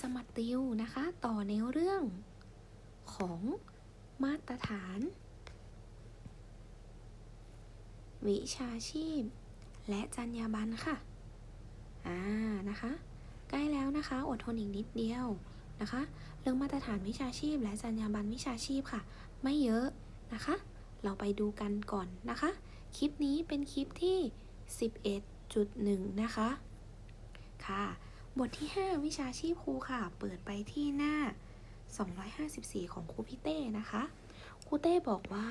จะมาติวนะคะ ต่อในเรื่องของมาตรฐาน วิชาชีพ และจรรยาบรรณค่ะ อ่า นะคะ ใกล้แล้วนะคะ อดทนอีกนิดเดียวนะคะ เรื่องมาตรฐานวิชาชีพ และจรรยาบรรณวิชาชีพค่ะ ไม่เยอะนะคะ เราไปดูกันก่อนนะคะ คลิปนี้เป็นคลิปที่ 11.1 นะคะ ค่ะ บทที่ 5 วิชาชีพครูค่ะ เปิดไปที่หน้า 254 ของครูพี่เต้นะคะ ครูเต้บอกว่า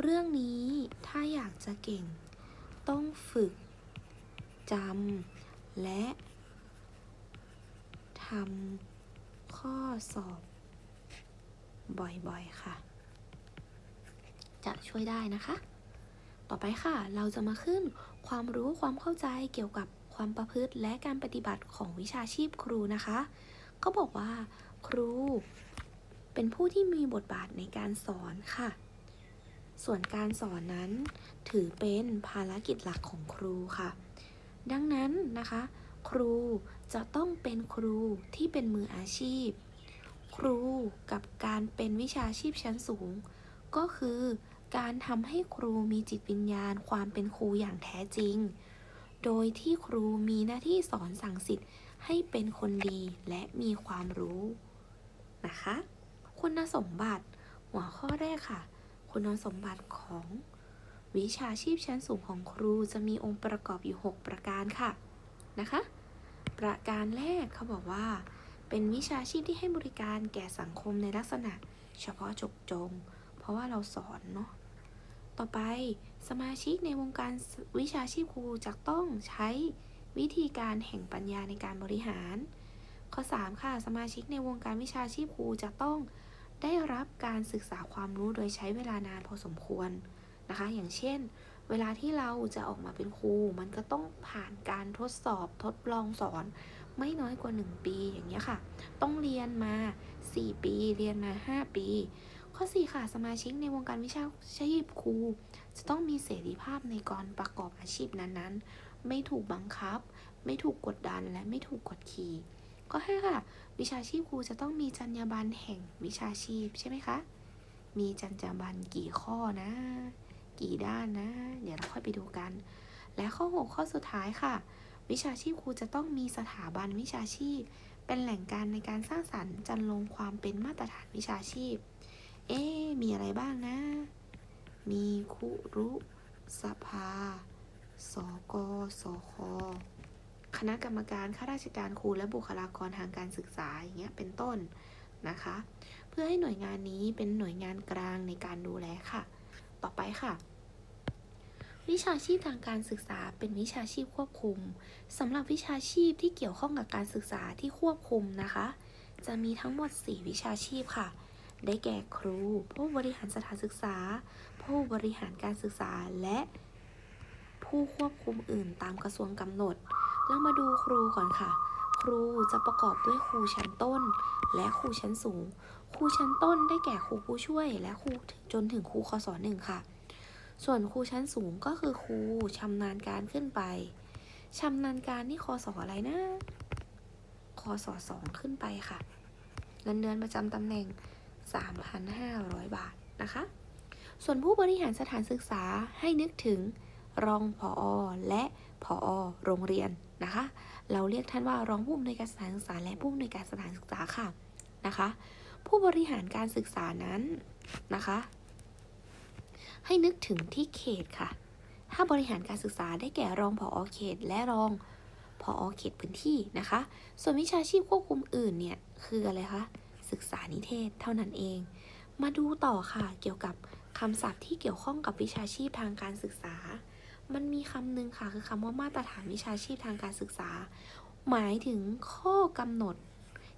เรื่องนี้ถ้าอยากจะเก่ง ต้องฝึกจำและทำข้อสอบ บ่อยๆค่ะ จะช่วยได้นะคะ ต่อไปค่ะ เราจะมาขึ้นความรู้ความเข้าใจเกี่ยวกับ ความประพฤติและการปฏิบัติของวิชาชีพครูนะคะเขาบอกว่า ครู เป็นผู้ที่มีบทบาทในการสอนค่ะ ส่วนการสอนนั้น ถือเป็นภารกิจหลักของครูค่ะ ดังนั้นนะคะ ครูจะต้องเป็นครูที่เป็นมืออาชีพ ครูกับการเป็นวิชาชีพชั้นสูง ก็คือการทำให้ครูมีจิตวิญญาณความเป็นครูอย่างแท้จริง โดยที่ครูมีหน้าที่สอนสั่งสิทธิ์ให้เป็นคนดีและมีความรู้นะคะ คุณสมบัติ หัวข้อแรกค่ะ คุณสมบัติของวิชาชีพชั้นสูงของครูจะมีองค์ประกอบอยู่ 6 ประการค่ะนะคะ ประการแรกเขาบอกว่า เป็นวิชาชีพที่ให้บริการแก่สังคมในลักษณะเฉพาะจกจง เพราะว่าเราสอนเนาะ ต่อไปสมาชิกในวงการวิชาชีพครูจะต้องใช้วิธีการแห่งปัญญาในการบริหาร ข้อ 3 ค่ะ สมาชิกในวงการวิชาชีพครูจะต้องได้รับการศึกษาความรู้โดยใช้เวลานานพอสมควรนะคะ อย่างเช่น เวลาที่เราจะออกมาเป็นครู มันก็ต้องผ่านการทดสอบทดลองสอน ไม่น้อยกว่า 1 ปีอย่างเงี้ยค่ะ ต้องเรียนมา 4 ปี เรียนมา 5 ปี ข้อ 4 ค่ะ สมาชิกในวงการวิชาชีพครู จะต้องมีเสรีภาพในการประกอบอาชีพนั้นๆ ไม่ถูกบังคับ ไม่ถูกกดดันและไม่ถูกกดขี่ก็ให้ค่ะ วิชาชีพครูจะต้องมีจรรยาบรรณแห่งวิชาชีพใช่ไหมคะ มีจรรยาบรรณกี่ข้อนะ กี่ด้านนะ เดี๋ยวเราค่อยไปดูกัน และข้อ 6 ข้อสุดท้ายค่ะ วิชาชีพครูจะต้องมีสถาบันวิชาชีพ เป็นแหล่งการในการสร้างสรรค์จันลงความเป็นมาตรฐานวิชาชีพ เอ๊มีอะไรบ้างนะ มีคุรุสภา สกสค คณะกรรมการข้าราชการครูและบุคลากรทางการศึกษาอย่างเงี้ยเป็นต้นนะคะ เพื่อให้หน่วยงานนี้เป็นหน่วยงานกลางในการดูแลค่ะ ต่อไปค่ะ วิชาชีพทางการศึกษาเป็นวิชาชีพควบคุมสำหรับวิชาชีพที่เกี่ยวข้องกับการศึกษาที่ควบคุมนะคะ จะมีทั้งหมด 4 วิชาชีพค่ะ ได้แก่ครู ผู้บริหารสถานศึกษา ผู้บริหารการศึกษาและผู้ควบคุมอื่นตามกระทรวงกำหนด เรามาดูครูก่อนค่ะ ครูจะประกอบด้วยครูชั้นต้น และครูชั้นสูง ครูชั้นต้นได้แก่ครูผู้ช่วย และครูจนถึงครูคศหนึ่งค่ะ ส่วนครูชั้นสูงก็คือครูชำนาญการขึ้นไปชำนาญการนี่คศอะไรนะคศสองขึ้นไปค่ะ เงินเดือนประจำตำแหน่ง 3,500 บาทนะคะ ส่วนผู้บริหารสถานศึกษาให้นึกถึงรองผอและผอโรงเรียนนะคะ เราเรียกท่านว่ารองผู้อำนวยการสถานศึกษา และผู้อำนวยการสถานศึกษาค่ะนะคะ ผู้บริหารการศึกษานั้นนะคะ ให้นึกถึงที่เขตค่ะ ถ้าบริหารการศึกษาได้แก่รองผอเขต และรองผอเขตพื้นที่นะคะ ส่วนวิชาชีพควบคุมอื่นเนี่ยคืออะไรคะ ศึกษานิเทศเท่านั้นเอง มาดูต่อค่ะเกี่ยวกับคำศัพท์ที่เกี่ยวข้องกับวิชาชีพทางการศึกษา มันมีคำหนึ่งค่ะคือคำว่ามาตรฐานวิชาชีพทางการศึกษา หมายถึงข้อกำหนด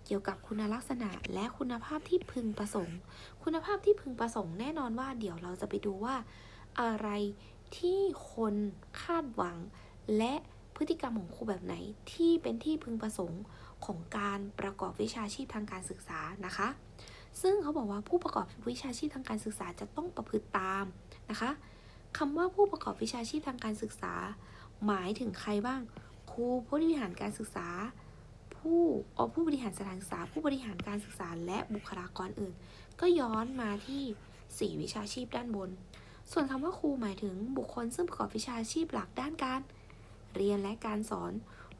เกี่ยวกับคุณลักษณะและคุณภาพที่พึงประสงค์ คุณภาพที่พึงประสงค์แน่นอนว่าเดี๋ยวเราจะไปดูว่า อะไรที่คนคาดหวัง และพฤติกรรมของครูแบบไหนที่เป็นที่พึงประสงค์ ของการประกอบวิชาชีพทางการศึกษานะคะ ซึ่งเขาบอกว่าผู้ประกอบวิชาชีพทางการศึกษาจะต้องประพฤติตามนะคะคำว่าผู้ประกอบวิชาชีพทางการศึกษา หมายถึงใครบ้าง ครูผู้บริหารการศึกษา ผู้อผู้บริหารสถานศึกษา ผู้บริหารการศึกษา และบุคลากรอื่น ก็ย้อนมาที่สี่วิชาชีพด้านบน ส่วนคำว่าครูหมายถึงบุคคลซึ่งประกอบวิชาชีพหลักด้านการ เรียนและการสอน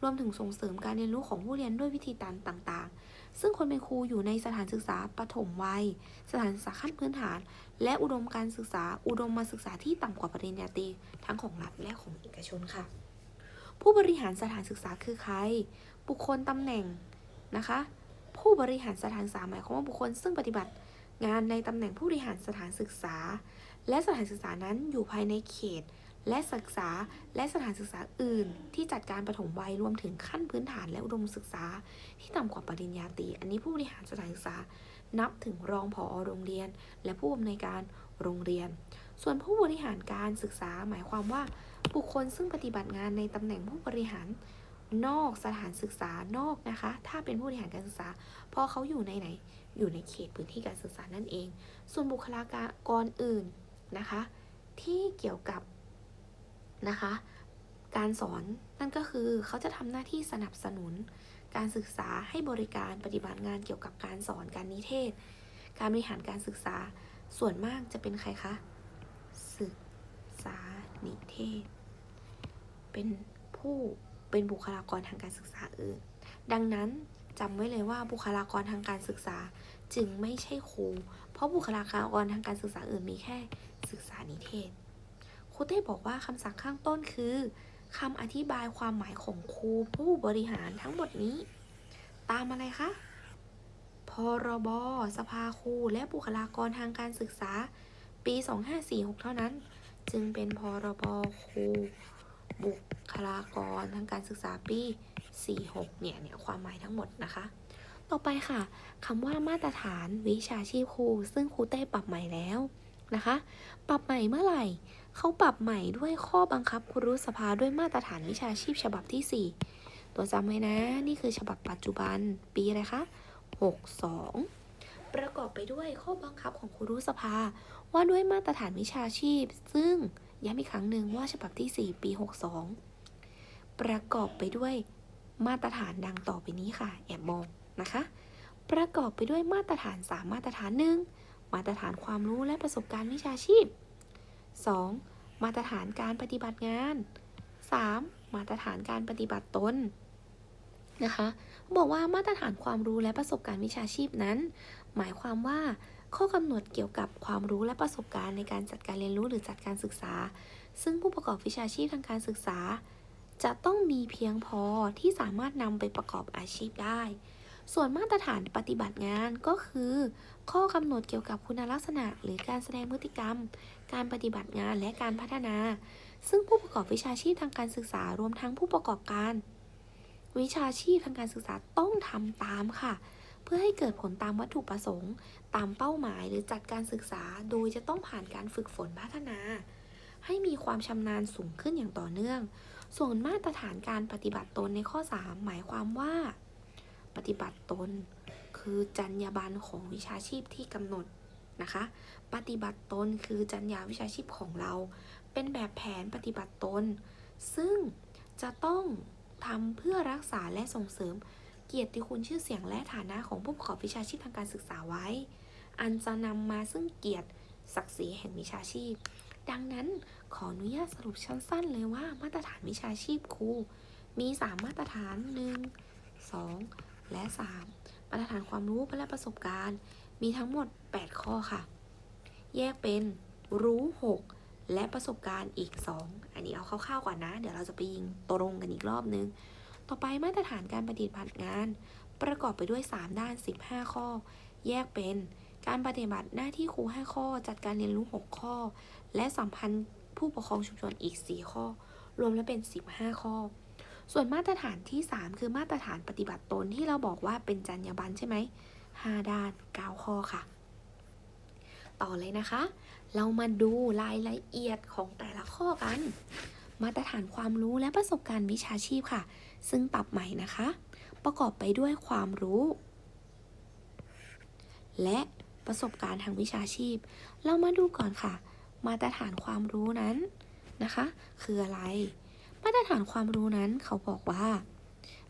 รวมถึงส่งเสริมการเรียนรู้ของผู้เรียนด้วยวิธีการต่างๆ ซึ่งคนเป็นครูอยู่ในสถานศึกษาปฐมวัย สถานศึกษาขั้นพื้นฐาน และอุดมการศึกษา อุดมมาศึกษาที่ต่ำกว่าปริญญาตรีทั้งของรัฐและของเอกชนค่ะ ผู้บริหารสถานศึกษาคือใคร บุคคลตำแหน่งนะคะ ผู้บริหารสถานศึกษาหมายความว่าบุคคลซึ่งปฏิบัติงานในตำแหน่งผู้บริหารสถานศึกษา และสถานศึกษานั้นอยู่ภายในเขต และศึกษาและสถานศึกษาอื่น ที่จัดการปฐมวัยรวมถึงขั้นพื้นฐานและอุดมศึกษา ที่ต่ำกว่าปริญญาตรีอันนี้ผู้บริหารสถานศึกษา นับถึงรองผอโรงเรียน และผู้อำนวยการโรงเรียน ส่วนผู้บริหารการศึกษาหมายความว่า บุคคลซึ่งปฏิบัติงานในตำแหน่งผู้บริหารนอกสถานศึกษานอกนะคะ ถ้าเป็นผู้บริหารการศึกษา เพราะเขาอยู่ในไหน อยู่ในเขตพื้นที่การศึกษานั่นเอง ส่วนบุคลากรอื่นนะคะ ที่เกี่ยวกับ นะคะ การสอนนั่นก็คือเขาจะทำหน้าที่สนับสนุน การศึกษาให้บริการปฏิบัติงานเกี่ยวกับการสอนการนิเทศ การบริหารการศึกษาส่วนมากจะเป็นใครคะศึกษานิเทศ เป็นผู้เป็นบุคลากรทางการศึกษาอื่น ดังนั้นจำไว้เลยว่าบุคลากรทางการศึกษาจึงไม่ใช่ครู เพราะบุคลากรทางการศึกษาอื่นมีแค่ศึกษานิเทศ ครูเต้บอกว่าคำสั่งข้างต้นคือคำอธิบายความหมายของครูผู้บริหารทั้งหมดนี้ ตามอะไรคะ พรบ สภาครูและบุคลากรทางการศึกษา ปี 2546 เท่านั้น จึงเป็นพรบ ครู บุคลากรทางการศึกษาปี 46 เนี่ยเนี่ยความหมายทั้งหมดนะคะ ต่อไปค่ะคำว่ามาตรฐานวิชาชีพครูซึ่งครูเต้ปรับใหม่แล้วนะคะ ปรับใหม่เมื่อไหร่ เขาปรับใหม่ด้วยข้อบังคับครูสภาด้วยมาตรฐานวิชาชีพฉบับที่ 4 ตัวจำไว้นะ นี่คือฉบับปัจจุบันปีอะไรคะ 62 ประกอบไปด้วยข้อบังคับของครูรุสภา ว่าด้วยมาตรฐานวิชาชีพ ซึ่งย้ำอีกครั้งหนึ่งว่าฉบับที่ 4 ปี 62 ประกอบไปด้วยมาตรฐานดังต่อไปนี้ค่ะ แอบมองนะคะ ประกอบไปด้วยมาตรฐาน 3 มาตรฐานหนึ่งมาตรฐานความรู้และประสบการณ์วิชาชีพ 2. มาตรฐานการปฏิบัติงาน 3. มาตรฐานการปฏิบัติตนนะคะบอกว่ามาตรฐานความรู้และประสบการณ์วิชาชีพนั้น หมายความว่าข้อกำหนดเกี่ยวกับความรู้และประสบการณ์ในการจัดการเรียนรู้หรือจัดการศึกษา ซึ่งผู้ประกอบวิชาชีพทางการศึกษา จะต้องมีเพียงพอที่สามารถนำไปประกอบอาชีพได้ ส่วนมาตรฐานปฏิบัติงานก็คือ ข้อกำหนดเกี่ยวกับคุณลักษณะ หรือการแสดงพฤติกรรม การปฏิบัติงานและการพัฒนา ซึ่งผู้ประกอบวิชาชีพทางการศึกษารวมทั้งผู้ประกอบการ วิชาชีพทางการศึกษาต้องทำตามค่ะ เพื่อให้เกิดผลตามวัตถุประสงค์ ตามเป้าหมายหรือจัดการศึกษา โดยจะต้องผ่านการฝึกฝนพัฒนา ให้มีความชำนาญสูงขึ้นอย่างต่อเนื่อง ส่วนมาตรฐานการปฏิบัติตนในข้อ 3 หมายความว่า ฏิบัติตน คือจรรยาบรรณของวิชาชีพที่กำหนดนะคะ ปฏิบัติตนคือจรรยาวิชาชีพของเรา เป็นแบบแผนปฏิบัติตน ซึ่งจะต้องทำเพื่อรักษาและส่งเสริมเกียรติคุณชื่อเสียงและฐานะของผู้ประกอบวิชาชีพทางการศึกษาไว้ อันจะนำมาซึ่งเกียรติศักดิ์ศรีแห่งวิชาชีพ ดังนั้นขออนุญาตสรุปสั้นๆเลยว่ามาตรฐานวิชาชีพครูมี 3 มาตรฐาน 1 2 และ 3 มาตรฐานความรู้และประสบการณ์ มีทั้งหมด 8 ข้อค่ะ แยกเป็นรู้ 6 และประสบการณ์อีก 2 อันนี้เอาคร่าวๆก่อนนะ เดี๋ยวเราจะไปยิงตรงกันอีกรอบนึง ต่อไปมาตรฐานการปฏิบัติงาน ประกอบไปด้วย 3 ด้าน 15 ข้อ แยกเป็นการปฏิบัติหน้าที่ครู 5 ข้อ จัดการเรียนรู้ 6 ข้อ และสัมพันธ์ผู้ปกครองชุมชนอีก 4 ข้อ รวมแล้วเป็น 15 ข้อ ส่วนมาตรฐานที่ 3 คือมาตรฐานปฏิบัติตนที่เราบอกว่าเป็นจรรยาบรรณใช่ไหม5ด้าน 9 ข้อค่ะ ต่อเลยนะคะ เรามาดูรายละเอียดของแต่ละข้อกัน มาตรฐานความรู้และประสบการณ์วิชาชีพค่ะ ซึ่งปรับใหม่นะคะ ประกอบไปด้วยความรู้ และประสบการณ์ทางวิชาชีพ เรามาดูก่อนค่ะ มาตรฐานความรู้นั้นนะคะ คืออะไร มาตรฐานความรู้นั้นเขาบอกว่า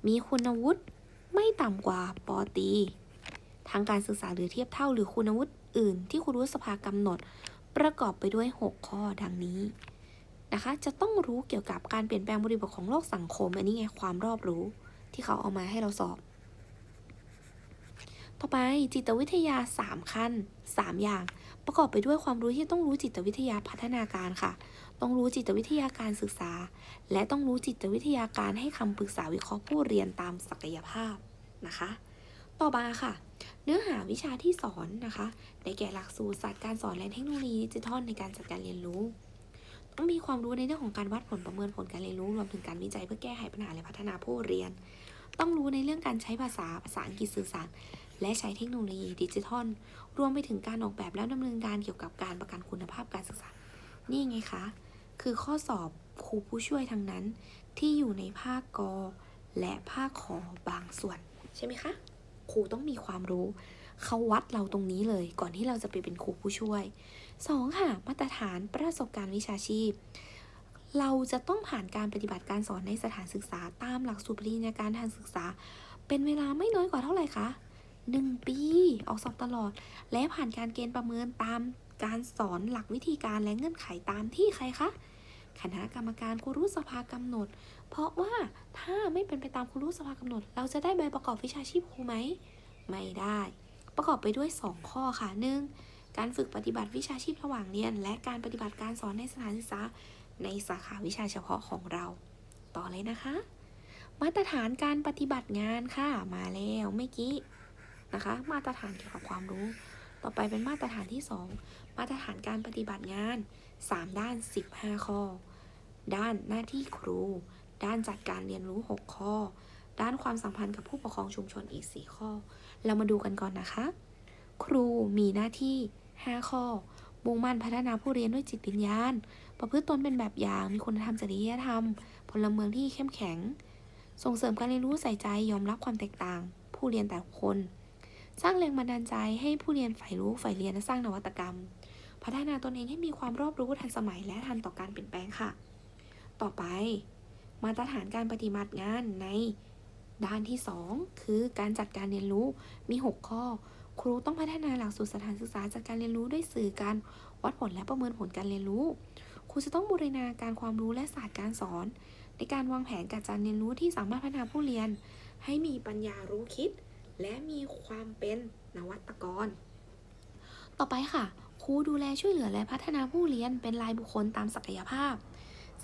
มีคุณวุฒิไม่ต่ำกว่าปอตีทางการศึกษาหรือเทียบเท่าหรือคุณวุฒิอื่น ที่ครูรุสภากำหนด ประกอบไปด้วย 6 ข้อดังนี้นะคะ จะต้องรู้เกี่ยวกับการเปลี่ยนแปลงบริบทของโลกสังคม อันนี้ไงความรอบรู้ที่เขาเอามาให้เราสอบ ต่อไปจิตวิทยา 3 ขั้น 3 อย่าง ประกอบไปด้วยความรู้ที่ต้องรู้จิตวิทยาพัฒนาการค่ะ ต้องรู้จิตวิทยาการศึกษา และต้องรู้จิตวิทยาการให้คำปรึกษาวิเคราะห์ผู้เรียนตามศักยภาพนะคะ ต่อมาค่ะ เนื้อหาวิชาที่สอนนะคะได้แก่หลักสูตรศาสตร์การสอนและเทคโนโลยีดิจิทัลในการจัดการเรียนรู้ ต้องมีความรู้ในเรื่องของการวัดผลประเมินผลการเรียนรู้รวมถึงการวิจัยเพื่อแก้ไขปัญหาและพัฒนาผู้เรียน ต้องรู้ในเรื่องการใช้ภาษาภาษาอังกฤษสื่อสารและใช้เทคโนโลยีดิจิทัล รวมไปถึงการออกแบบและดำเนินการเกี่ยวกับการประกันคุณภาพการศึกษา นี่ไงคะ คือข้อสอบครูผู้ช่วยทั้งนั้น ที่อยู่ในภาคกอและภาคขอบางส่วน ใช่ไหมคะ ครูต้องมีความรู้ เขาวัดเราตรงนี้เลยก่อนที่เราจะไปเป็นครูผู้ช่วย 2. ค่ะ มาตรฐานประสบการณ์วิชาชีพ เราจะต้องผ่านการปฏิบัติการสอนในสถานศึกษาตามหลักสูตรปริญญาการทางศึกษา เป็นเวลาไม่น้อยกว่าเท่าไหร่คะ1 ปีออกสอบตลอด และผ่านการเกณฑ์ประเมินตามการสอนหลักวิธีการและเงื่อนไขตามที่ใครคะ คณะกรรมการครูรุสภากำหนด เพราะว่าถ้าไม่เป็นไปตามครูรุสภากำหนด เราจะได้ใบประกอบวิชาชีพครูไหม ไม่ได้ ประกอบไปด้วย 2 ข้อค่ะหนึ่งการฝึกปฏิบัติวิชาชีพระหว่างเรียน และการปฏิบัติการสอนในสถานศึกษา ในสาขาวิชาเฉพาะของเรา ต่อเลยนะคะ มาตรฐานการปฏิบัติงานค่ะมาแล้วเมื่อกี้นะคะ มาตรฐานเกี่ยวกับความรู้ ต่อไปเป็นมาตรฐานที่ 2 มาตรฐานการปฏิบัติงาน 3 ด้าน 15 ข้อ ด้านหน้าที่ครู ด้านจัดการเรียนรู้ 6 ข้อ ด้านความสัมพันธ์กับผู้ปกครองชุมชนอีก 4 ข้อ เรามาดูกันก่อนนะคะ ครูมีหน้าที่ 5 ข้อมุ่งมั่นพัฒนาผู้เรียนด้วยจิตวิญญาณ ประพฤติตนเป็นแบบอย่าง มีคุณธรรมจริยธรรม พลเมืองที่เข้มแข็ง ส่งเสริมการเรียนรู้ใส่ใจ ยอมรับความแตกต่าง ผู้เรียนแต่คน สร้างแรงบันดาลใจให้ผู้เรียนใฝ่รู้ใฝ่เรียนและสร้างนวัตกรรม พัฒนาตนเองให้มีความรอบรู้ทันสมัยและทันต่อการเปลี่ยนแปลงค่ะ ต่อไป มาตรฐานการปฏิบัติงานในด้านที่ 2 คือการจัดการเรียนรู้มี 6 ข้อ ครูต้องพัฒนาหลักสูตรสถานศึกษาจัดการเรียนรู้ด้วยสื่อการวัดผลและประเมินผลการเรียนรู้ ครูจะต้องบูรณาการความรู้และศาสตร์การสอน ในการวางแผนการจัดเรียนรู้ที่สามารถพัฒนาผู้เรียน ให้มีปัญญารู้คิด และมีความเป็นนวัตกร ต่อไปค่ะ ครูดูแลช่วยเหลือและพัฒนาผู้เรียนเป็นรายบุคคลตามศักยภาพ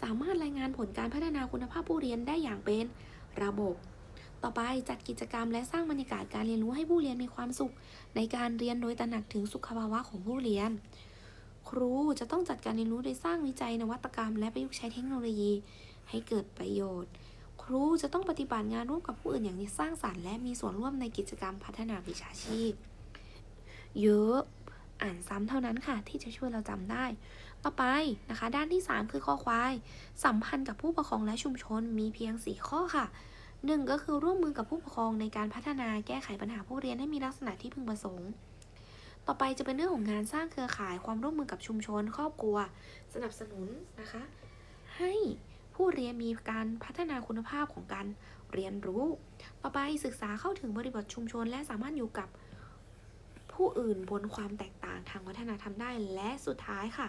สามารถรายงานผลการพัฒนาคุณภาพผู้เรียนได้อย่างเป็นระบบ ต่อไปจัดกิจกรรมและสร้างบรรยากาศการเรียนรู้ให้ผู้เรียนมีความสุข ในการเรียนโดยตระหนักถึงสุขภาวะของผู้เรียน ครูจะต้องจัดการเรียนรู้โดยสร้างวิจัยนวัตกรรม และประยุกต์ใช้เทคโนโลยี ให้เกิดประโยชน์ ครูจะต้องปฏิบัติงานร่วมกับผู้อื่นอย่างสร้างสรรค์และมีส่วนร่วมในกิจกรรมพัฒนาวิชาชีพ เยอะ อ่านซ้ำเท่านั้นค่ะที่จะช่วยเราจำได้ ต่อไปนะคะ ด้านที่ 3 คือข้อควาย สัมพันธ์กับผู้ปกครองและชุมชนมีเพียง 4 ข้อค่ะ 1 ก็คือร่วมมือกับผู้ปกครองในการพัฒนาแก้ไขปัญหาผู้เรียนให้มีลักษณะที่พึงประสงค์ ต่อไปจะเป็นเรื่องของงานสร้างเครือข่ายความร่วมมือกับชุมชน ครอบครัว สนับสนุนนะคะ ให้ผู้เรียนมีการพัฒนาคุณภาพของการเรียนรู้ ต่อไปศึกษาเข้าถึงบริบทชุมชน และสามารถอยู่กับผู้อื่นบนความแตกต่างทางวัฒนธรรมได้ และสุดท้ายค่ะ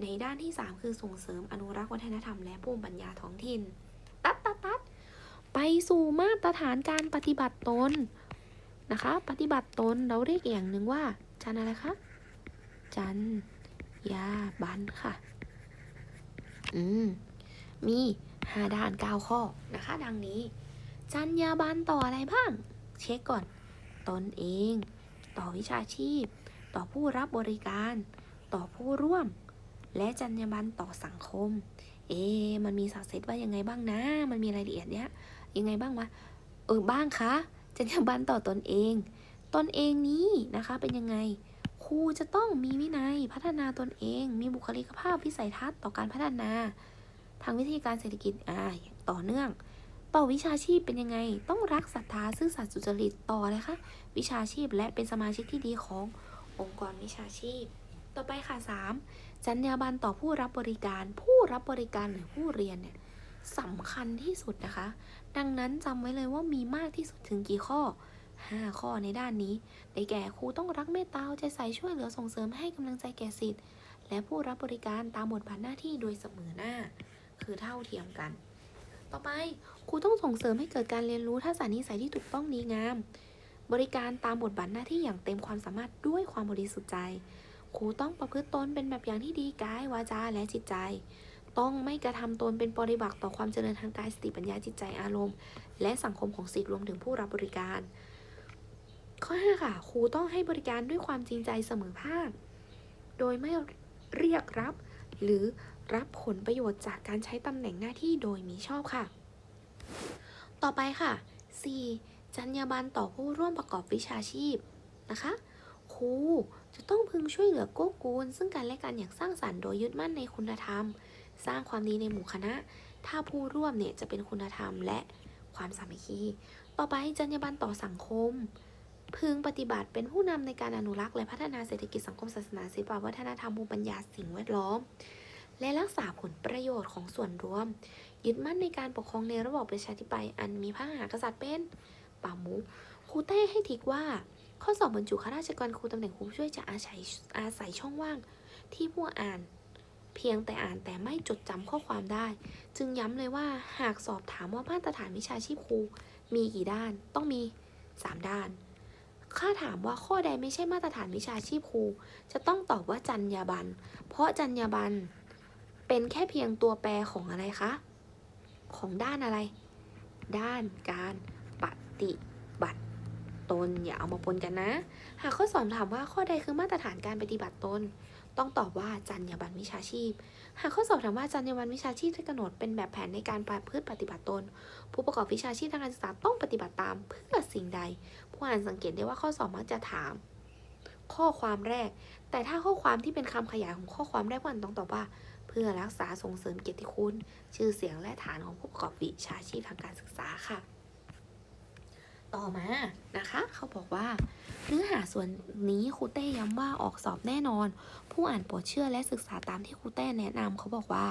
ในด้านที่ 3 คือส่งเสริมอนุรักษ์วัฒนธรรมและภูมิปัญญาท้องถิ่น ตัดตัดตัดไปสู่มาตรฐานการปฏิบัติตนนะคะ ปฏิบัติตนเราเรียกอย่างหนึ่งว่า จันอะไรคะ จันยาบันค่ะ อืม มีห้าด้านเก้าข้อนะคะ ดังนี้ จัญญาบันต่ออะไรบ้าง เช็คก่อน ตนเอง ต่อวิชาชีพ ต่อผู้รับบริการ ต่อผู้ร่วม และจรรยาบรรณต่อสังคม เอ๊มันมีสักเซตว่ายังไงบ้างนะ มันมีรายละเอียดเนี้ยยังไงบ้างวะเออบ้างคะจรรยาบรรณต่อตนเอง ตนเองนี้นะคะเป็นยังไงครูจะต้องมีวินัยพัฒนาตนเอง มีบุคลิกภาพวิสัยทัศน์ต่อการพัฒนา ทางวิธีการเศรษฐกิจอ่าอย่างต่อเนื่อง ต่อวิชาชีพเป็นยังไง ต้องรักศรัทธาซื่อสัตย์สุจริตต่อเลยคะวิชาชีพและเป็นสมาชิกที่ดีขององค์กรวิชาชีพ ต่อไปค่ะ 3. จรรยาบรรณต่อผู้รับบริการ ผู้รับบริการหรือผู้เรียนเนี่ยสำคัญที่สุดนะคะ ดังนั้นจำไว้เลยว่ามีมากที่สุดถึงกี่ข้อ 5 ข้อในด้านนี้ ได้แก่ครูต้องรักเมตตาเอาใจใส่ช่วยเหลือส่งเสริมให้กำลังใจแก่สิทธิ์ และผู้รับบริการตามบทบาทหน้าที่โดยเสมอหน้า คือเท่าเทียมกัน ต่อไปครูต้องส่งเสริมให้เกิดการเรียนรู้ทักษะนิสัยที่ถูกต้องดีงาม บริการตามบทบาทหน้าที่อย่างเต็มความสามารถด้วยความบริสุทธิ์ใจ ครูต้องประพฤติตนเป็นแบบอย่างที่ดีกายวาจาและจิตใจ ต้องไม่กระทำตนเป็นปริบัติต่อความเจริญทางกายสติปัญญาจิตใจอารมณ์ และสังคมของสิทธิ์รวมถึงผู้รับบริการ ข้อ5ค่ะครูต้องให้บริการด้วยความจริงใจเสมอภาค โดยไม่เรียกรับ หรือรับผลประโยชน์จากการใช้ตำแหน่งหน้าที่โดยมิชอบค่ะ ต่อไปค่ะ 4. จรรยาบรรณต่อผู้ร่วมประกอบวิชาชีพนะคะครู จะต้องพึงช่วยเหลือกู้กูล ซึ่งกันและกันอย่างสร้างสรรค์โดยยึดมั่นในคุณธรรม สร้างความดีในหมู่คณะ ถ้าผู้ร่วมเนี่ยจะเป็นคุณธรรมและความสามัคคี ต่อไปจรรยาบรรณต่อสังคม พึงปฏิบัติเป็นผู้นำในการอนุรักษ์และพัฒนาเศรษฐกิจสังคมศาสนาศิลปวัฒนธรรมภูมิปัญญาสิ่งแวดล้อม และรักษาผลประโยชน์ของส่วนรวม ยึดมั่นในการปกครองในระบอบประชาธิปไตยอันมีพระมหากษัตริย์เป็นป่ามุขครูเต้ให้ทิกว่า ข้อสอบบรรจุข้าราชการครูตำแหน่งครูช่วยจะอาศัยอาศัยช่องว่างที่ผู้อ่าน เพียงแต่อ่านแต่ไม่จดจำข้อความได้ จึงย้ำเลยว่าหากสอบถามว่ามาตรฐานวิชาชีพครูมีกี่ด้าน ต้องมี 3 ด้านถ้าถามว่าข้อใดไม่ใช่มาตรฐานวิชาชีพครู จะต้องตอบว่าจรรยาบรรณเพราะจรรยาบรรณเป็นแค่เพียงตัวแปรของอะไรคะ ของด้านอะไร ด้านการปฏิบัติ ตน อย่าเอามาปนกันนะ หากข้อสอบถามว่าข้อใดคือมาตรฐานการปฏิบัติตน ต้องตอบว่าจรรยาบรรณวิชาชีพ หากข้อสอบถามว่าจรรยาบรรณวิชาชีพที่กำหนดเป็นแบบแผนในการประพฤติปฏิบัติตน ผู้ประกอบวิชาชีพทางการศึกษาต้องปฏิบัติตามเพื่อสิ่งใด ผู้อ่านสังเกตได้ว่าข้อสอบมักจะถาม ข้อความแรก แต่ถ้าข้อความที่เป็นคำขยายของข้อความแรกผู้อ่านต้องตอบว่าเพื่อรักษาส่งเสริมเกียรติคุณ ชื่อเสียงและฐานของผู้ประกอบวิชาชีพทางการศึกษาค่ะ ต่อมานะคะ เขาบอกว่า เนื้อหาส่วนนี้ครูเต้ย้ำว่าออกสอบแน่นอน ผู้อ่านโปรดเชื่อและศึกษาตามที่ครูเต้แนะนำเขาบอกว่า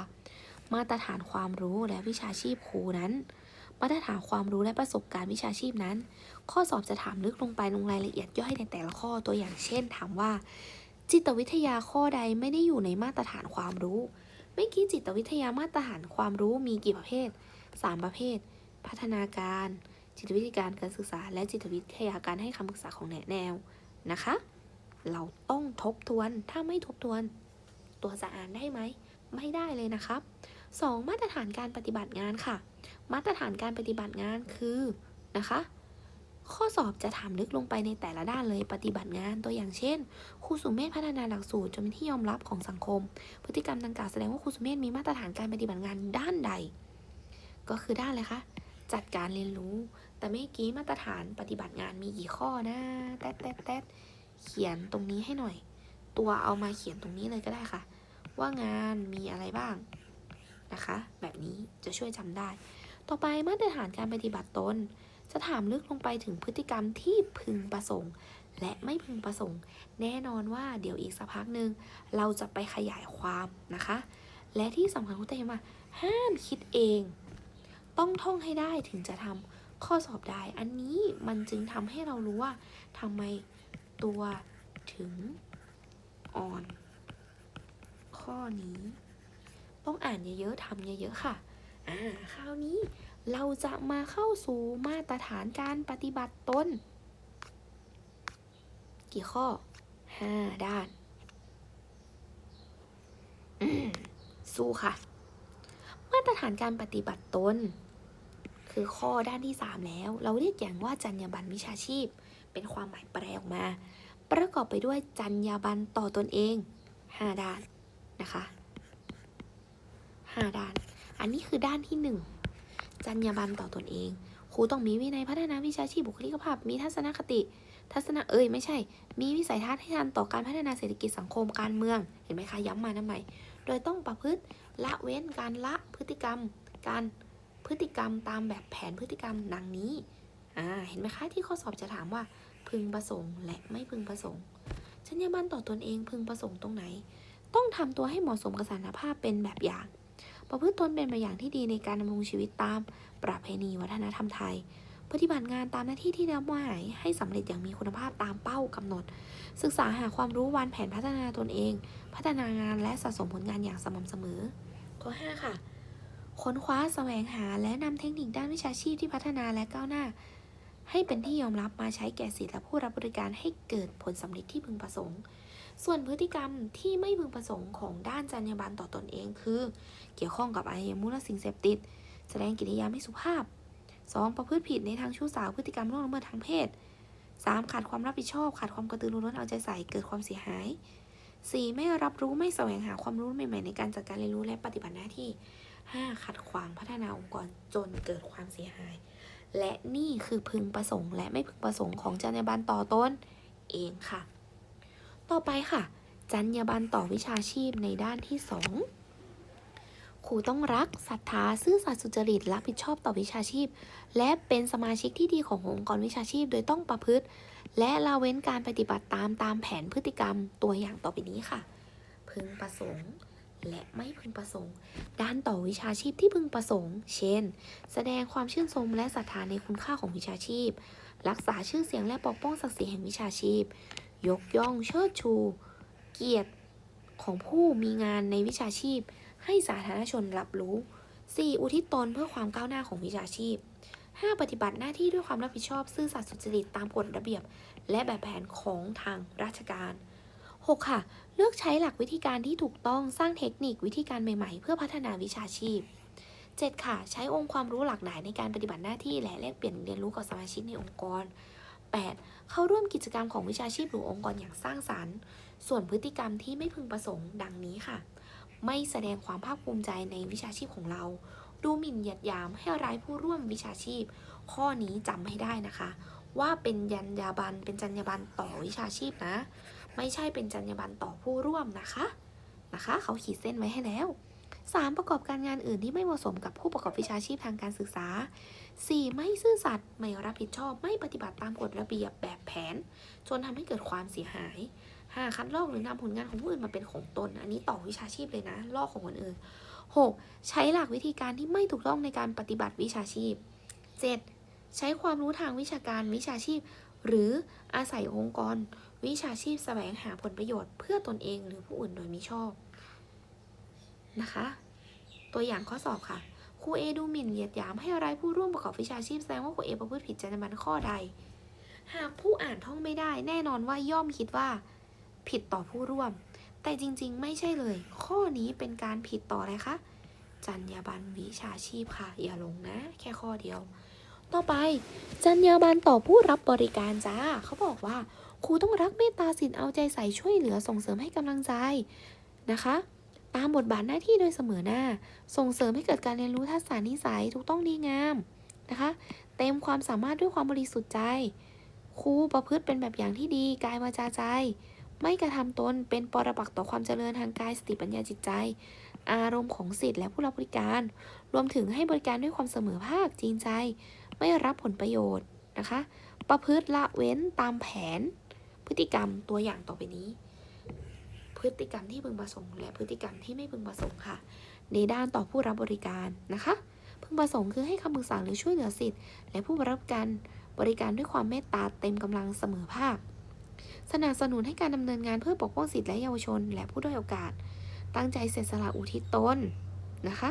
มาตรฐานความรู้และวิชาชีพครูนั้น มาตรฐานความรู้และประสบการณ์วิชาชีพนั้น ข้อสอบจะถามลึกลงไปลงรายละเอียดย่อยในแต่ละข้อตัวอย่างเช่น ถามว่า จิตวิทยาข้อใดไม่ได้อยู่ในมาตรฐานความรู้เมื่อกี้จิตวิทยามาตรฐานความรู้มีกี่ประเภท 3 ประเภท พัฒนาการ จิตวิทยาการการศึกษา และจิตวิทยาการให้คำปรึกษาของแนะแนวนะคะ เราต้องทบทวนถ้าไม่ทบทวน ตัวจะอ่านได้ไหม ไม่ได้เลยนะครับ 2. มาตรฐานการปฏิบัติงานค่ะ มาตรฐานการปฏิบัติงานคือนะคะ ข้อสอบจะถามลึกลงไปในแต่ละด้านเลยปฏิบัติงานตัวอย่างเช่นครูสุเมธพัฒนาหลักสูตรจนเป็นที่ยอมรับของสังคม พฤติกรรมดังกล่าวแสดงว่าครูสุเมธมีมาตรฐานการปฏิบัติงานด้านใด ก็คือด้านเลยคะจัดการเรียนรู้ แต่เมื่อกี้มาตรฐานปฏิบัติงานมีกี่ข้อนะแต๊ดแต๊ดแต๊ดเขียนตรงนี้ให้หน่อย ตัวเอามาเขียนตรงนี้เลยก็ได้ค่ะ ว่างานมีอะไรบ้างนะคะ แบบนี้จะช่วยจำได้ ต่อไปมาตรฐานการปฏิบัติตน จะถามลึกลงไปถึงพฤติกรรมที่พึงประสงค์ และไม่พึงประสงค์ แน่นอนว่าเดี๋ยวอีกสักพักหนึ่งเราจะไปขยายความนะคะ และที่สำคัญคุณเต้มาห้ามคิดเอง ต้องท่องให้ได้ถึงจะทำ ข้อสอบได้ อันนี้มันจึงทำให้เรารู้ว่าทำไมตัวถึงอ่อน ข้อนี้ ต้องอ่านเยอะๆทำเยอะๆค่ะอ่าคราวนี้เราจะมาเข้าสู่มาตรฐานการปฏิบัติตน กี่ข้อ 5 ด้าน สู้ค่ะ มาตรฐานการปฏิบัติตน คือข้อด้านที่ 3 แล้ว เราเรียกอย่างว่าจรรยาบรรณวิชาชีพ เป็นความหมายแปลออกมา ประกอบไปด้วยจรรยาบรรณต่อตนเอง 5 ด้านนะคะ5ด้าน อันนี้คือด้านที่ 1จรรยาบรรณต่อตนเอง ครูต้องมีวินัยพัฒนาวิชาชีพบุคลิกภาพ มีทัศนคติ ทัศนะเอ้ยไม่ใช่ มีวิสัยทัศน์ให้ทันต่อการพัฒนาเศรษฐกิจสังคมการเมือง เห็นไหมคะ ย้ำมานะใหม่ โดยต้องประพฤติละเว้นการละพฤติกรรม การ ฤติกรรมตามแบบแผนพฤติกรรมดังนี้อ่าเห็นไหมคะที่ข้อสอบจะถามว่า พึงประสงค์ และไม่พึงประสงค์จรรยาบรรณต่อตนเองพึงประสงค์ตรงไหน ต้องทำตัวให้เหมาะสมกับสถานภาพเป็นแบบอย่าง ประพฤติตนเป็นแบบอย่างที่ดีในการดำรงชีวิตตามประเพณีวัฒนธรรมไทย ปฏิบัติงานตามหน้าที่ที่ได้มอบหมายให้สำเร็จอย่างมีคุณภาพตามเป้ากำหนด ศึกษาหาความรู้วางแผนพัฒนาตนเอง พัฒนางานและสะสมผลงานอย่างสม่ำเสมอ ข้อ 5 ค่ะ ค้นคว้าแสวงหาและนำเทคนิคด้านวิชาชีพที่พัฒนาและก้าวหน้า ให้เป็นที่ยอมรับมาใช้แก่สิทธิและผู้รับบริการให้เกิดผลสำเร็จที่พึงประสงค์ ส่วนพฤติกรรมที่ไม่พึงประสงค์ของด้านจรรยาบรรณต่อตนเองคือ เกี่ยวข้องกับอายมุและสิ่งเสพติด แสดงกิริยาไม่สุภาพ 2. ประพฤติผิดในทางชู้สาวพฤติกรรมล่วงละเมิดทางเพศ 3. ขาดความรับผิดชอบ ขาดความกระตือรือร้นเอาใจใส่เกิดความเสียหาย 4. ไม่รับรู้ไม่แสวงหาความรู้ใหม่ๆในการจัดการเรียนรู้และปฏิบัติหน้าที่ 5. ขัดขวางพัฒนาองค์กรจนเกิดความเสียหาย และนี่คือพึงประสงค์ และไม่พึงประสงค์ของจรรยาบรรณต่อต้นเองค่ะ ต่อไปค่ะ จรรยาบรรณต่อวิชาชีพในด้านที่ 2 ครูต้องรักศรัทธาซื่อสัตย์สุจริตรับผิดชอบต่อวิชาชีพ และเป็นสมาชิกที่ดีขององค์กรวิชาชีพ โดยต้องประพฤติ และละเว้นการปฏิบัติตามตามแผนพฤติกรรมตัวอย่างต่อไปนี้ค่ะ พึงประสงค์ และไม่พึงประสงค์ ด้านต่อวิชาชีพที่พึงประสงค์ เช่น แสดงความชื่นชมและศรัทธาในคุณค่าของวิชาชีพ รักษาชื่อเสียงและปกป้องศักดิ์ศรีแห่งวิชาชีพ ยกย่องเชิดชู เกียรติของผู้มีงานในวิชาชีพ ให้สาธารณชนรับรู้ 4. อุทิศตนเพื่อความก้าวหน้าของวิชาชีพ 5. ปฏิบัติหน้าที่ด้วยความรับผิดชอบซื่อสัตย์สุจริตตามกฎระเบียบ และแบบแผนของทางราชการ 6. ค่ะ เลือกใช้หลักวิธีการที่ถูกต้องสร้างเทคนิควิธีการใหม่ๆ เพื่อพัฒนาวิชาชีพ 7. ค่ะ ใช้องค์ความรู้หลากหลายในการปฏิบัติหน้าที่และแลกเปลี่ยนเรียนรู้กับสมาชิกในองค์กร 8. เข้าร่วมกิจกรรมของวิชาชีพหรือองค์กรอย่างสร้างสรรค์ ส่วนพฤติกรรมที่ไม่พึงประสงค์ดังนี้ค่ะ ไม่แสดงความภาคภูมิใจในวิชาชีพของเรา ดูหมิ่นหยียดยามให้ร้ายผู้ร่วมวิชาชีพ ข้อนี้จำให้ได้นะคะ ว่าเป็นยัญญาบันเป็นจรรยาบรรณต่อวิชาชีพนะ ไม่ใช่เป็นจรรยาบรรณต่อผู้ร่วมนะคะนะคะ เขาขีดเส้นไว้ให้แล้ว 3. ประกอบการงานอื่นที่ไม่เหมาะสมกับผู้ประกอบวิชาชีพทางการศึกษา 4. ไม่ซื่อสัตย์ไม่รับผิดชอบไม่ปฏิบัติตามกฎระเบียบแบบแผน จนทำให้เกิดความเสียหาย 5. คัดลอกหรือนำผลงานของผู้อื่นมาเป็นของตน อันนี้ต่อวิชาชีพเลยนะ ลอกของคนอื่น 6. ใช้หลักวิธีการที่ไม่ถูกต้องในการปฏิบัติวิชาชีพ 7. ใช้ความรู้ทางวิชาการวิชาชีพ หรืออาศัยองค์กร วิชาชีพแสวงหาผลประโยชน์เพื่อตนเองหรือผู้อื่นโดยมิชอบนะคะ ตัวอย่างข้อสอบค่ะครูเอดูหมิ่นเหยียดหยามให้ร้ายผู้ร่วมประกอบวิชาชีพแสดงว่าครูเอประพฤติผิดจรรยาบรรณข้อใด หากผู้อ่านท่องไม่ได้ แน่นอนว่าย่อมคิดว่า ผิดต่อผู้ร่วม แต่จริงๆ ไม่ใช่เลย ข้อนี้เป็นการผิดต่ออะไรคะจรรยาบรรณวิชาชีพค่ะ อย่าลงนะ แค่ข้อเดียว ต่อไปจรรยาบรรณต่อผู้รับบริการจ้าเขาบอกว่า ครูต้องรักเมตตาสิทธิ์เอาใจใส่ช่วยเหลือส่งเสริมให้กำลังใจนะคะ ตามบทบาทหน้าที่โดยเสมอหน้า ส่งเสริมให้เกิดการเรียนรู้ทักษะนิสัยถูกต้องดีงามนะคะ เต็มความสามารถด้วยความบริสุทธิ์ใจครูประพฤติเป็นแบบอย่างที่ดีกายวาจาใจ ไม่กระทำตนเป็นปรปักต่อความเจริญทางกายสติปัญญาจิตใจ อารมณ์ของสิทธิ์และผู้รับบริการ รวมถึงให้บริการด้วยความเสมอภาคจริงใจ ไม่รับผลประโยชน์นะคะ ประพฤติละเว้นตามแผน พฤติกรรมตัวอย่างต่อไปนี้ พฤติกรรมที่พึงประสงค์ และพฤติกรรมที่ไม่พึงประสงค์ค่ะ ในด้านต่อผู้รับบริการนะคะ พึงประสงค์คือให้คำปรึกษาหรือช่วยเหลือสิทธิ์และผู้รับบริการบริการด้วยความเมตตาเต็มกำลังเสมอภาค สนับสนุนให้การดำเนินงานเพื่อปกป้องสิทธิและเยาวชน และผู้ด้อยโอกาส ตั้งใจเสียสละอุทิศตนนะคะ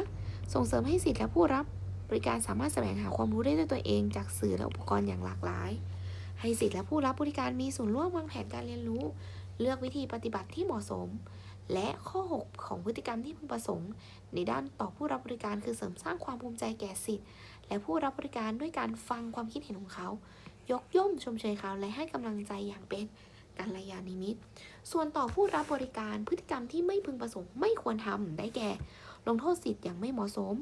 ส่งเสริมให้สิทธิและผู้รับบริการสามารถแสวงหาความรู้ได้ด้วยตัวเองจากสื่อและอุปกรณ์อย่างหลากหลาย ให้สิทธิและผู้รับบริการมีส่วนร่วมวางแผนการเรียนรู้ เลือกวิธีปฏิบัติที่เหมาะสม และข้อ 6 ของพฤติกรรมที่พึงประสงค์ ในด้านต่อผู้รับบริการคือเสริมสร้างความภูมิใจแก่สิทธิและผู้รับบริการด้วยการฟังความคิดเห็นของเขา ยกย่องชมเชยเขาและให้กำลังใจอย่างเป็นกัลยาณมิตร ส่วนต่อผู้รับบริการพฤติกรรมที่ไม่พึงประสงค์ไม่ควรทำได้แก่ ลงโทษสิทธิ์อย่างไม่เหมาะสม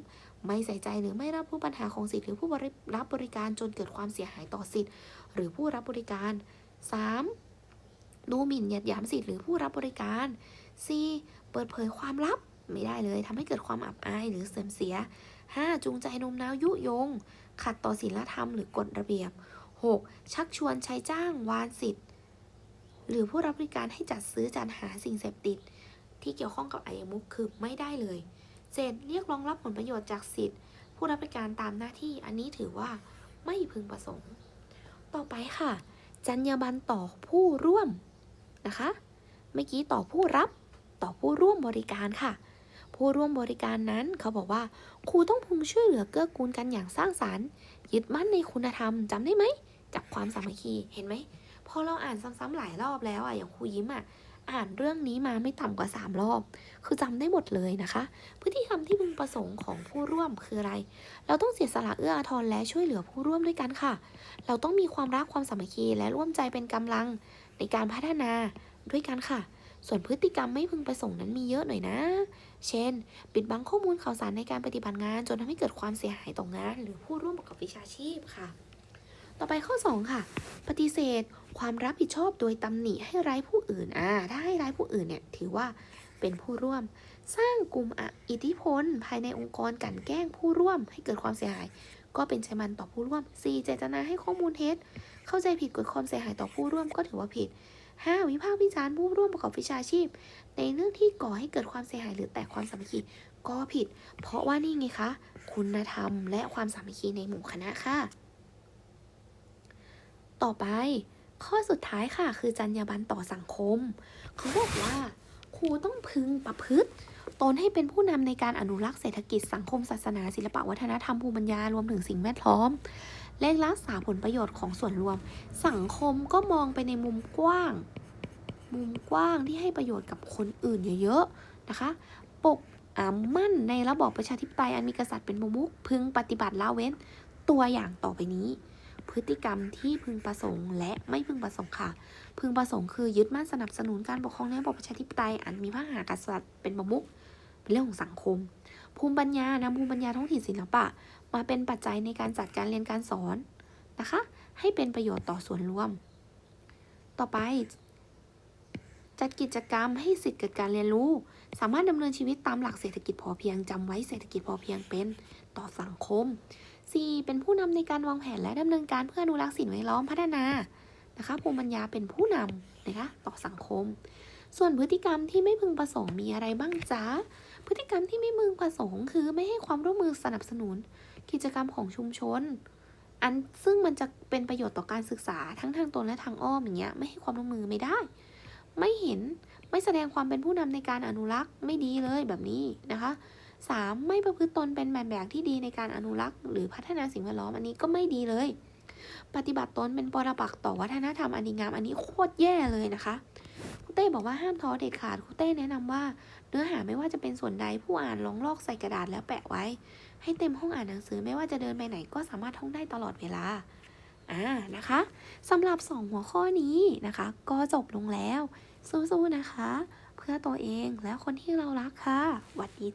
ไม่ใส่ใจหรือไม่รับรู้ปัญหาของสิทธิ์หรือผู้รับบริการจนเกิดความเสียหายต่อสิทธิ์ หรือผู้รับบริการ 3. ดูหมิ่นเหยียดหยามสิทธิ์หรือผู้รับบริการ 4. เปิดเผยความลับไม่ได้เลยทำให้เกิดความอับอายหรือเสื่อมเสีย 5. จูงใจโน้มน้าวยุยง ขัดต่อศีลธรรมหรือกฎระเบียบ 6. ชักชวนใช้จ้างวานสิทธิ์ หรือผู้รับบริการให้จัดซื้อจัดหาสิ่งเสพติด ที่เกี่ยวข้องกับไอายมุขคือไม่ได้เลย 7. เรียกร้องรับผลประโยชน์จากสิทธิ์ ผู้รับบริการตามหน้าที่อันนี้ถือว่าไม่พึงประสงค์ ต่อไปค่ะ จรรยาบรรณต่อผู้ร่วมนะคะ เมื่อกี้ต่อผู้รับต่อผู้ร่วมบริการค่ะ ผู้ร่วมบริการนั้นเขาบอกว่า ครูต้องพึงช่วยเหลือเกื้อกูลกันอย่างสร้างสารรค์ ยึดมั่นในคุณธรรมจำได้ไหมจับความสามัคคีเห็นไหมพอเราอ่านซ้ำๆหลายรอบแล้วอะอย่างครูยิ้มอะ อ่านเรื่องนี้มาไม่ต่ำกว่า 3 รอบ คือจำได้หมดเลยนะคะ พฤติกรรมที่พึงประสงค์ของผู้ร่วมคืออะไร เราต้องเสียสละเอื้ออาทรและช่วยเหลือผู้ร่วมด้วยกันค่ะ เราต้องมีความรักความสามัคคีและร่วมใจเป็นกำลังในการพัฒนาด้วยกันค่ะ ส่วนพฤติกรรมไม่พึงประสงค์นั้นมีเยอะหน่อยนะ เช่น ปิดบังข้อมูลข่าวสารในการปฏิบัติงาน จนทำให้เกิดความเสียหายต่องาน หรือผู้ร่วมประกอบวิชาชีพค่ะ ต่อไปข้อ 2 ค่ะ ปฏิเสธความรับผิดชอบโดยตำหนิให้ร้ายผู้อื่น อ่า ถ้าให้ร้ายผู้อื่นเนี่ยถือว่าเป็นผู้ร่วม สร้างกลุ่มอิทธิพล ภายในองค์กรกันแกล้งผู้ร่วม ให้เกิดความเสียหาย ก็เป็นใช้มันต่อผู้ร่วม 4. เจตนาให้ข้อมูลเท็จ เข้าใจผิดเกิดความเสียหายต่อผู้ร่วมก็ถือว่าผิด 5. วิพากษ์วิจารณ์ผู้ร่วมประกอบวิชาชีพ ในเรื่องที่ก่อให้เกิดความเสียหายหรือแตกความสามัคคีก็ผิด เพราะว่านี่ไงคะ คุณธรรมและความสามัคคีในหมู่คณะค่ะ ต่อไป ข้อสุดท้ายค่ะ คือจรรยาบรรณต่อสังคม เขาบอกว่า ครูต้องพึงประพฤติตนให้เป็นผู้นำในการอนุรักษ์เศรษฐกิจสังคมศาสนา ศิลปวัฒนธรรมภูมิปัญญารวมถึงสิ่งแวดล้อมและรักษาผลประโยชน์ของส่วนรวม สังคมก็มองไปในมุมกว้าง มุมกว้างที่ให้ประโยชน์กับคนอื่นเยอะๆนะคะปกอามั่นในระบอบประชาธิปไตยอันมีกษัตริย์เป็นประมุขพึงปฏิบัติละเว้นตัวอย่างต่อไปนี้ พฤติกรรมที่พึงประสงค์ และไม่พึงประสงค์ค่ะ พึงประสงค์คือยึดมั่นสนับสนุนการปกครองในระบบประชาธิปไตยอันมีพระมหากษัตริย์เป็นประมุขเป็นเรื่องของสังคม ภูมิปัญญานำภูมิปัญญาท้องถิ่นศิลปะ มาเป็นปัจจัยในการจัดการเรียนการสอนนะคะ ให้เป็นประโยชน์ต่อส่วนรวม ต่อไป จัดกิจกรรมให้สิทธิ์เกิดการเรียนรู้ สามารถดำเนินชีวิตตามหลักเศรษฐกิจพอเพียงจำไว้เศรษฐกิจพอเพียงเป็นต่อสังคม 4. เป็นผู้นำในการวางแผนและดำเนินการเพื่ออนุรักษ์สิ่งแวดล้อมพัฒนานะคะภูมิปัญญาเป็นผู้นำนะคะต่อสังคม ส่วนพฤติกรรมที่ไม่พึงประสงค์มีอะไรบ้างจ๊ะพฤติกรรมที่ไม่พึงประสงค์ คือไม่ให้ความร่วมมือสนับสนุน กิจกรรมของชุมชน อันซึ่งมันจะเป็นประโยชน์ต่อการศึกษาทั้งทางตรงและทางอ้อมอย่างเงี้ยไม่ให้ความร่วมมือไม่ได้ ไม่เห็นไม่แสดงความเป็นผู้นำในการอนุรักษ์ไม่ดีเลยแบบนี้นะคะ 3. ไม่ประพฤติตนเป็นแบบแบบที่ดีในการอนุรักษ์ หรือพัฒนาสิ่งแวดล้อมอันนี้ก็ไม่ดีเลย ปฏิบัติตนเป็นปรปักษ์ต่อวัฒนธรรมอันดีงามอันนี้โคตรแย่เลยนะคะครูเต้บอกว่าห้ามท้อเด็ดขาดครูเต้แนะนำว่า เนื้อหาไม่ว่าจะเป็นส่วนใดผู้อ่านลองลอกใส่กระดาษแล้วแปะไว้ ให้เต็มห้องอ่านหนังสือไม่ว่าจะเดินไปไหนก็สามารถท่องได้ตลอดเวลาอ่านะคะสำหรับสองหัวข้อนี้นะคะ ก็จบลงแล้วสู้ๆนะคะ เพื่อตัวเองและคนที่เรารักค่ะหวัดดี